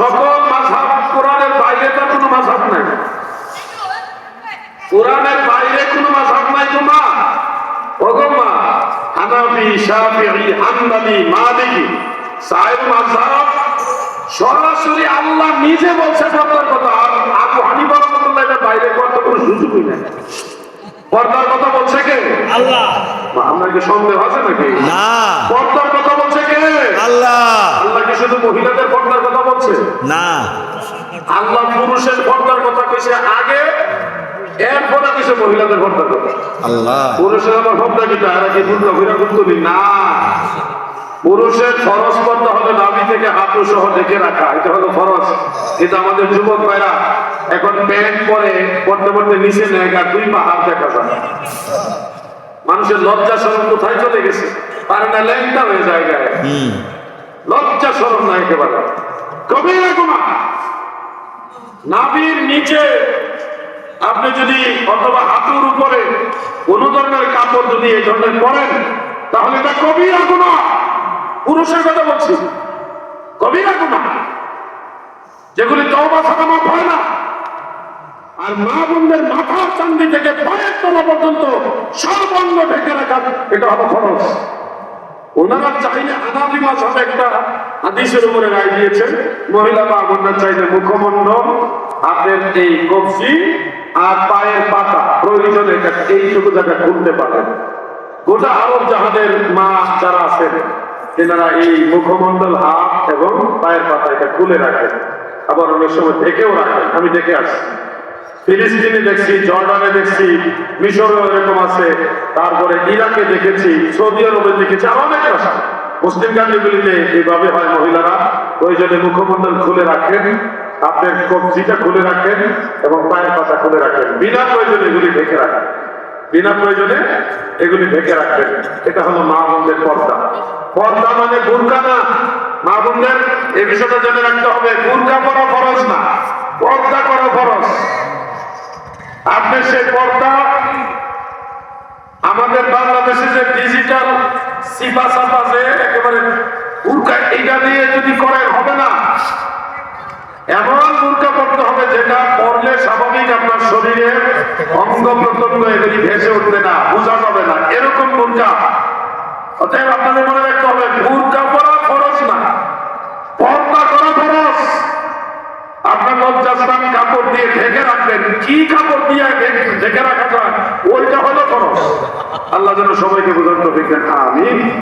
সকল মাঝহাব কোরআনের বাইরে তো কোনো মাঝহাব নাই। কোরআনের বাইরে কোনো মাঝহাব নাই তো মা। ওগো মা হানাফি শাফিঈ হাম্বলি মালিকি সাহেব মাযহাব সরাসরি আল্লাহ নিজে বলছে পর্দার কথা। আর আবু হানিফা রাহমাতুল্লাহ এর বাইরে করতে কোনো সুযোগই নাই। পর্দার কথা বলছে কে? আল্লাহ। মা, আপনার সন্দেহ আছে নাকি? না। পর্দার কথা বলছে কে? আল্লাহ। আল্লাহ কি শুধু মহিলাদের বলছে না। আল্লাহ পুরুষের পর্দার কথা কইছে আগে এরপরে কইছে মহিলাদের পর্দার কথা। আল্লাহ। পুরুষের আমার পর্দা কি? তারা কি বুঝলো গুরুত্বনি না। পুরুষের ফরজ পর্দা হলো নাভি থেকে হাঁটু সহ ঢেকে রাখা। এটা হলো ফরজ। কিন্তু আমাদের যুবক ভাইরা এখন প্যান্ট পরে পড়তে পড়তে নিচে নেয় আর দুই পা হাত দেখা যায়। মানুষের লজ্জা সরম কোথায় চলে গেছে? পারে না ল্যাংটা হয়ে যায় গায়ে। লজ্জা সরম না একেবারে। কবিরা গুনাহ নাভির নিচে আপনি যদি অথবা হাঁটুর উপরে কোন ধরনের কাপড় যদি এই ধরনের পরেন, তাহলে এটা কবিরা গুনাহ পুরুষের কথা বলছি। কবিরা গুনাহ যেগুলি তওবা ছাড়া মাফ হয় না, আর মা বোনদের মাথার চান্দি থেকে পায়ের তলা পর্যন্ত সব অঙ্গ ঢেকে রাখা, এটা হলো খরচ। ওনারা চাইলে আনাদি মাঝাবে একটা হাদিসের উপরে রায় দিয়েছেন, মহিলা বা বোনরা চাইলে মুখমণ্ডল হাতের এই কবজি আর পায়ের পাতা প্রয়োজনে এইটুকু জায়গা খুলতে পারেন। গোটা আরব জাহাজের মা যারা আছেন, তেনারা এই মুখমণ্ডল, হাত এবং পায়ের পাতা এটা খুলে রাখেন, আবার অনেক সময় ঢেকেও রাখেন। আমি দেখে আসছি। ফিলিস্তিনে দেখছি, জর্ডানে দেখছি, মিশরেও এরকম আছে। তারপরে ইরাকে দেখেছি, সৌদি আরবে দেখেছি, আর অনেক ভাষা। মুসলিম কান্ট্রিগুলিতে এইভাবে হয় মহিলারা। প্রয়োজনে মুখমণ্ডল খুলে রাখেন, আপনার কবজিটা খুলে রাখেন এবং পায়ের পাতা খুলে রাখেন। বিনা প্রয়োজনে এগুলি ঢেকে রাখেন। বিনা প্রয়োজনে এগুলি ঢেকে রাখবেন এটা হলো মা বোনদের পর্দা। পর্দা মানে বুরকা না। মা বোনদের এই বিষয়টা জেনে রাখতে হবে বুরকা করা ফরজ না। পর্দা করা ফরজ। আপনি সেই পর্দা, আমাদের বাংলাদেশে যে ডিজিটাল সিপা সাফা যে একেবারে বুরকা এইটা দিয়ে যদি করে হবে না, এমন বুরকা পড়তে হবে যেটা পড়লে স্বাভাবিক আপনার শরীরে অঙ্গ প্রত্যঙ্গ এগুলি ভেসে উঠবে না, বোঝা যাবে না। এরকম বুরকা অতএব আপনাদের মনে রাখতে হবে বুরকা পড়া খরচ না পর্দা করা খরচ আপনার লজ্জাস্থান কাপড় দিয়ে ঢেকে রাখবেন কি কাপড় দিয়ে ঢেকে- ঢেকে রাখা যায় ওইটা হলো খরচ আল্লাহ যেন সবাইকে বোঝার তো দেখেন আমি